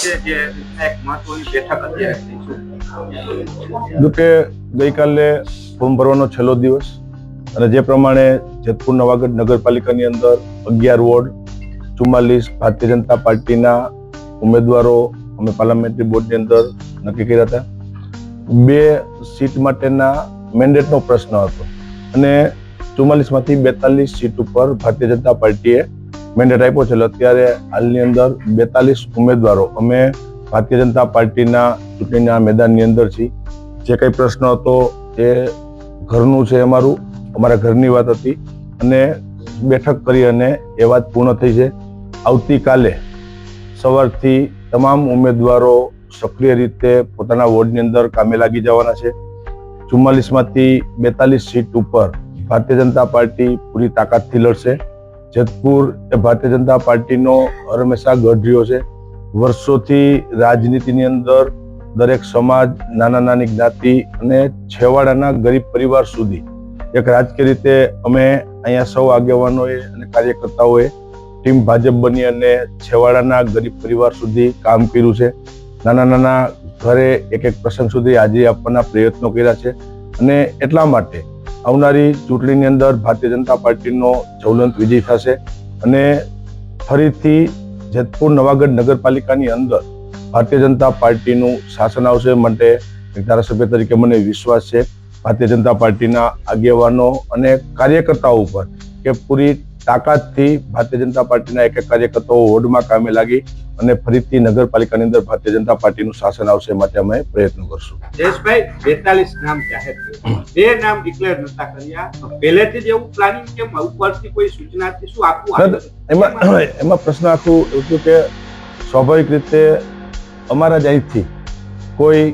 છે જે એક મહત્વની બેઠક અત્યારે થઈ કે ગઈકાલે ફોર્મ ભરવાનો છેલ્લો દિવસ અને જે પ્રમાણે જેતપુર નવાગઢ નગરપાલિકાની અંદર અગિયાર વોર્ડ, ચુમ્માલીસ ભારતીય જનતા પાર્ટીના ઉમેદવારો અમે પાર્લામેન્ટરી બોર્ડની અંદર નક્કી કર્યા હતા. બે સીટ માટેના મેન્ડેટનો પ્રશ્ન હતો અને ચુમ્માલીસમાંથી બેતાલીસ સીટ ઉપર ભારતીય જનતા પાર્ટીએ મેન્ડેટ આપ્યો છે અત્યારે હાલની અંદર બેતાલીસ ઉમેદવારો. અમે ભારતીય જનતા પાર્ટીના ચૂંટણીના મેદાનની અંદર છીએ. જે કંઈ પ્રશ્ન હતો એ ઘરનું છે અમારું, અમારા ઘરની વાત હતી. અને બેઠક કરી અને એ વાત પૂર્ણ થઈ છે. આવતીકાલે સવારથી તમામ ઉમેદવારો સક્રિય રીતે પોતાના વોર્ડની અંદર કામે લાગી જવાના છે. ચુમ્માલીસમાંથી બેતાલીસ સીટ ઉપર ભારતીય જનતા પાર્ટી પૂરી તાકાતથી લડશે. જેતપુર એ ભારતીય જનતા પાર્ટીનો હંમેશા ગઢ રહ્યો છે. વર્ષોથી રાજનીતિની અંદર દરેક સમાજ નાના નાની જ્ઞાતિ અને છેવાડાના ગરીબ પરિવાર સુધી એક રાજકીય રીતે અમે અહીંયા સૌ આગેવાનોએ અને કાર્યકર્તાઓએ ટીમ ભાજપ બની અને છેવાડાના ગરીબ પરિવાર સુધી કામ કર્યું છે. નાના નાના ઘરે એક એક પ્રસંગ સુધી હાજરી આપવાના પ્રયત્નો કર્યા છે અને એટલા માટે આવનારી ચૂંટણીની અંદર ભારતીય જનતા પાર્ટીનો જ્વલંત વિજય થશે અને ફરીથી જેતપુર નવાગઢ નગરપાલિકાની અંદર ભારતીય જનતા પાર્ટીનું શાસન આવશે માટે એક ધારાસભ્ય તરીકે મને વિશ્વાસ છે. ભારતીય જનતા પાર્ટીના આગેવાનો અને કાર્યકર્તાઓ ઉપર કે પૂરી તાકાતથી ભારતીય જનતા પાર્ટીના એક એક કાર્યકર્તાઓ વોર્ડમાં કામે લાગી અને ફરીથી નગરપાલિકાની અંદર ભારતીય જનતા પાર્ટીનું શાસન આવશે માટે અમે પ્રયત્ન કરશું. જયેશભાઈ બેતાલીસ નામ જાહેર થયા બે નામ ડિક્લેર નતા કર્યા. પહેલેથી જ એવું પ્લાનિંગ કેમ ઉપરથી કોઈ સૂચનાથી શું આપવું એમાં એમાં પ્રશ્ન આખું એવું કે સ્વાભાવિક રીતે અમારા જ અહીંથી કોઈ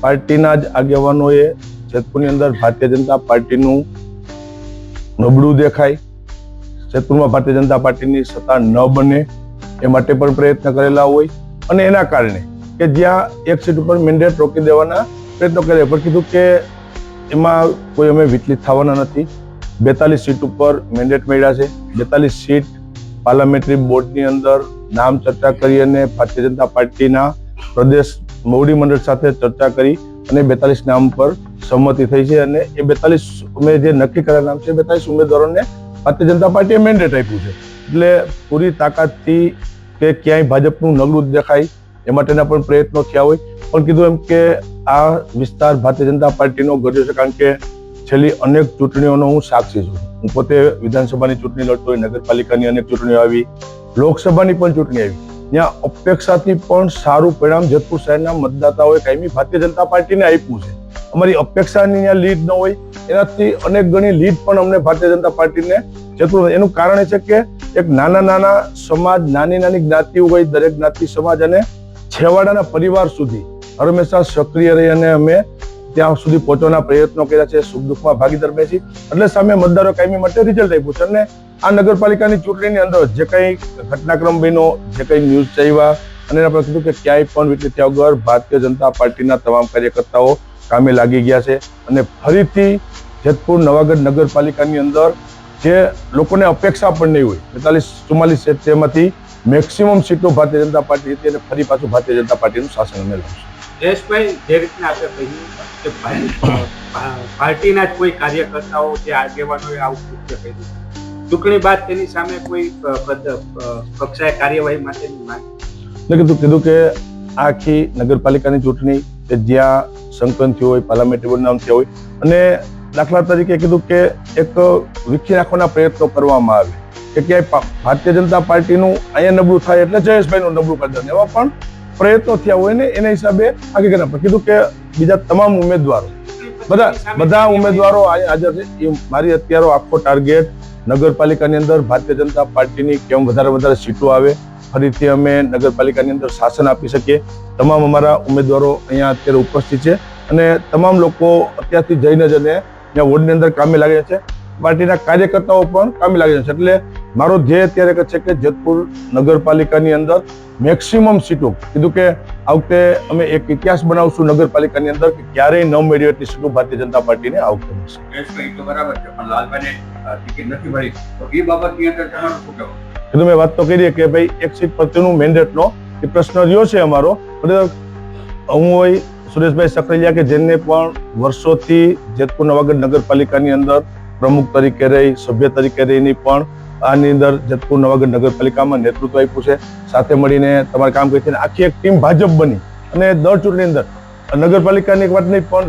પાર્ટીના જ આગેવાનોએ જેતપુરની અંદર ભારતીય જનતા પાર્ટીનું નબળું દેખાય જેતપુરમાં ભારતીય જનતા પાર્ટીની સત્તા ન બને એ માટે પણ પ્રયત્ન કરેલા હોય. અને એના કારણે કે જ્યાં એક સીટ ઉપર મેન્ડેટ રોકી દેવાના પ્રયત્નો કર્યા પણ કીધું કે એમાં કોઈ અમે વિચલિત થવાના નથી. બેતાલીસ સીટ ઉપર મેન્ડેટ મળ્યા છે. બેતાલીસ સીટ પાર્લામેન્ટરી બોર્ડની અંદર નામ ચર્ચા કરી અને ભારતીય જનતા પાર્ટીના પ્રદેશ મોવડી મંડળ સાથે ચર્ચા કરી અને બેતાલીસ નામ પર સંમતિ થઈ છે. અને એ બેતાલીસ અમે જે નક્કી કરેલા નામ છે બેતાલીસ ઉમેદવારોને ભારતીય જનતા પાર્ટીએ મેન્ડેટ આપ્યું છે. એટલે પૂરી તાકાતથી કે ક્યાંય ભાજપનું નગલું દેખાય, એ માટેના પણ પ્રયત્નો થયા હોય. પણ કીધું એમ કે આ વિસ્તાર ભારતીય જનતા પાર્ટીનો ગઢ્યો છે કારણ કે છેલ્લી અનેક ચૂંટણીઓનો હું સાક્ષી છું. હું પોતે વિધાનસભાની ચૂંટણી લડતો હોય, નગરપાલિકાની અનેક ચૂંટણીઓ આવી, લોકસભાની પણ ચૂંટણી આવી. ત્યાં અપેક્ષાથી પણ સારું પરિણામ જેતપુર શહેરના મતદાતાઓએ કાયમી ભારતીય જનતા પાર્ટીને આપ્યું છે. અમારી અપેક્ષાની ત્યાં લીડ ન હોય, એનાથી અનેક ગણી લીડ પણ અમને ભારતીય જનતા પાર્ટીને જતું. એનું કારણ એ છે કે એક નાના નાના સમાજ, નાની નાની જ્ઞાતિઓ હોય, દરેક જ્ઞાતિ સમાજ અને છેવાડાના પરિવાર સુધી હંમેશા સક્રિય રહી અને અમે ત્યાં સુધી પહોંચવાના પ્રયત્નો કર્યા છે, સુખ દુઃખમાં ભાગીદાર છીએ એટલે સામે મતદારો કાયમી માટે રિઝલ્ટ આપ્યું છે અને આ નગરપાલિકાની ચૂંટણીની અંદર જે કંઈ ઘટનાક્રમ બન્યો, જે કંઈ ન્યૂઝ ચાવ્યા અને એના પર કીધું કે ક્યાંય પણ વિકલી ત્યાં વગર ભારતીય જનતા પાર્ટીના તમામ કાર્યકર્તાઓ કામે લાગી ગયા છે અને ફરીથી જેતપુર નવાગઢ નગરપાલિકાની અંદર જે લોકોને અપેક્ષા પણ નહીં હોય બેતાલીસ ચુમ્માલીસ સીટ તેમાંથી મેક્સિમમ સીટો ભારતીય જનતા પાર્ટી હતી અને ફરી પાછું ભારતીય જનતા પાર્ટીનું શાસન અમે લાવશું જયેશભાઈ જે રીતના આપણે કહ્યું કે પાર્ટીના જ કોઈ કાર્યકર્તાઓ જે આગેવાનોએ આવું કૃત્ય કર્યું. ચૂંટણી બાદ તેની સામે કોઈ કક્ષાએ કાર્યવાહી માટેની માંગ? કીધું કીધું કે આખી નગરપાલિકાની ચૂંટણી કે જ્યાં સંકલન હોય પાર્લામેન્ટરી બોર્ડ નામ થયા હોય. અને દાખલા તરીકે કીધું કે એક વિખી નાખવાના પ્રયત્નો કરવામાં આવે. કે ક્યાંય ભારતીય જનતા પાર્ટીનું અહીંયા નબળું થાય એટલે જયેશભાઈનું નબળું કરી દે એવા પણ પ્રયત્નો થયા હોય ને એના હિસાબે આગળ પણ કીધું કે બીજા તમામ ઉમેદવારો, બધા બધા ઉમેદવારો હાજર છે. એ મારી અત્યારે આખો ટાર્ગેટ નગરપાલિકાની અંદર ભારતીય જનતા પાર્ટીની કેમ વધારે વધારે સીટો આવે. ફરીથી અમે નગરપાલિકાની અંદર શાસન આપી શકીએ. તમામ અમારા ઉમેદવારો અહીંયા અત્યારે ઉપસ્થિત છે. અને તમામ લોકો અત્યારથી જઈને જ અને ત્યાં વોર્ડની અંદર કામે લાગે છે. પાર્ટીના કાર્યકર્તાઓ પણ કામે લાગે છે. એટલે મારો ધ્યેય અત્યારે છે કે જેતપુર નગરપાલિકાની અંદર મેક્સિમમ સીટો કીધું કે આ વખતે અમે એક ઇતિહાસ બનાવશું નગરપાલિકાની અંદર કે ક્યારેય ન મેળવી એટલી સીટો ભારતીય જનતા પાર્ટીને આ વખતે મળશે. જયેશભાઈ તો બરાબર છે પણ લાલભાઈને અ, ટિકિટ નથી મળી. તો એ બાબતની અંદર તમારું શું કહેવું? કીધું મેં વાત તો કરીએ કે ભાઈ એક સીટ પ્રત્યેનું મેન્ડેટનો એ પ્રશ્ન રહ્યો છે અમારો. હું હોય સુરેશભાઈ સકરૈયા કે જેને પણ વર્ષોથી જેતપુર નવાગઢ નગરપાલિકાની અંદર પ્રમુખ તરીકે રહી, સભ્ય તરીકે રહીની પણ આની અંદર જેતપુર નવાગઢ નગરપાલિકામાં નેતૃત્વ આપ્યું છે. સાથે મળીને તમારે કામ કરી આખી એક ટીમ ભાજપ બની. અને દર ચૂંટણી અંદર, નગરપાલિકાની એક વાત નહીં, પણ